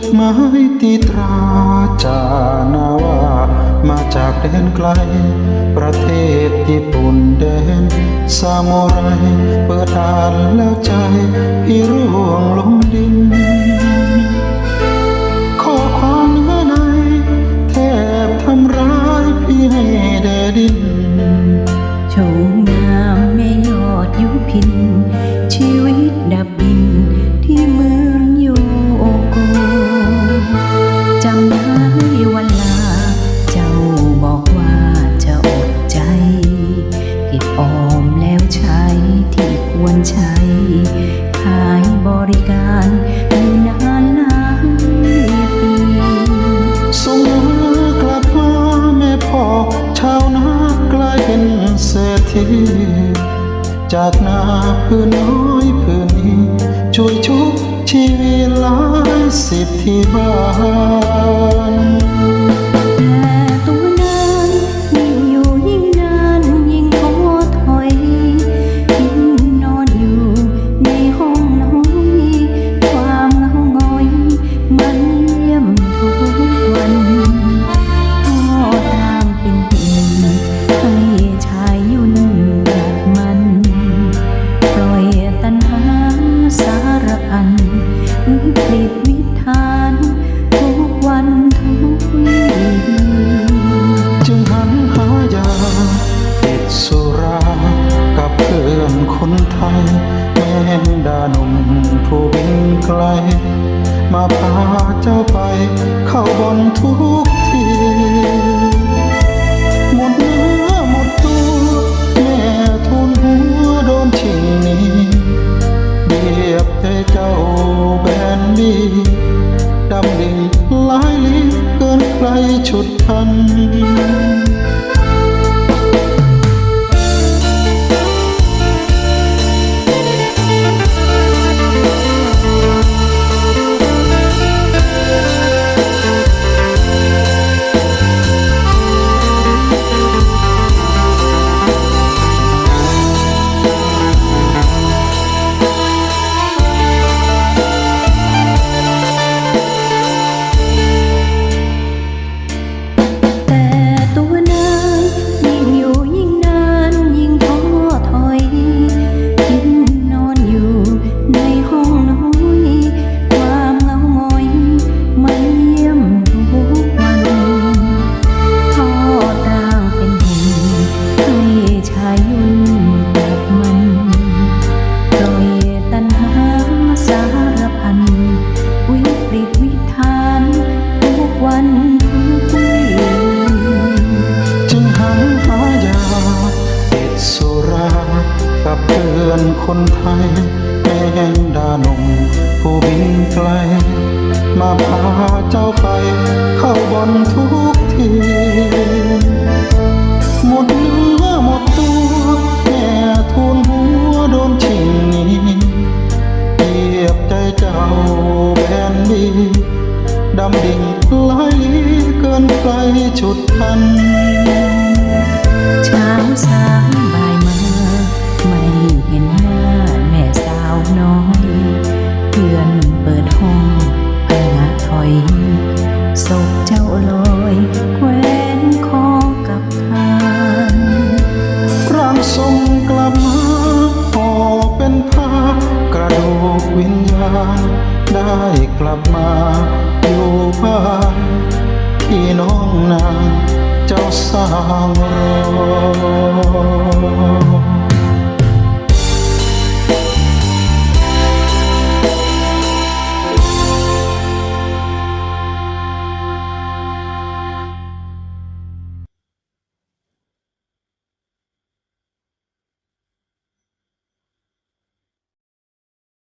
ดหมายตีตราจานาวามาจากแดนไกล ประเทศญี่ปุ่นแดนซามูไร เปิดอ่านแล้วใจ พี่ร่วงลงดิน ข้อความเนื้อในแทบทำร้ายพี่ให้แดดินโฉมงามแม่ยอดยุพิน ควรใช้ ขายบริการอยู่นานหลายปีส่งมือกลับมาแม่พ่อชาวนากลายเป็นเศรษฐีจากนาพื้นน้อยพื้นนี้ ช่วยชุบชีวิตหลายสิบที่บ้าน ยแม่งดาหนุ่มผู้บินไกล มาพาเจ้าไป เข้าบนทุกทีหมดเนื้อหมดตัวแม่ทุนหัวโดนชิงนี้เบียบให้เจ้าแบนดีดำดิ่งหลายลีเกินใครชุดพัน ยุ่นกับมันปล่อยตัณหาสารพัน วิปริตวิธานทุกวันทุกวีจึงหันหายาติดสุรา กับเพื่อนคนไทยแมงดาหนุ่มผู้บินไกล มาพาเจ้าไปเข้าบนทุก หลายลีเกินใครชุดพัน เช้าสายบ่ายมาไม่เห็นหน้าแม่สาวน้อย เพื่อนเปิดห้องพงะถอยศพเจ้าลอยแควนคอกับคานร่างทรงกลับมาห่อเป็นผ้ากระดูกวิญญาณได้กลับมา พี่น้องนางเจ้าสร้างรอ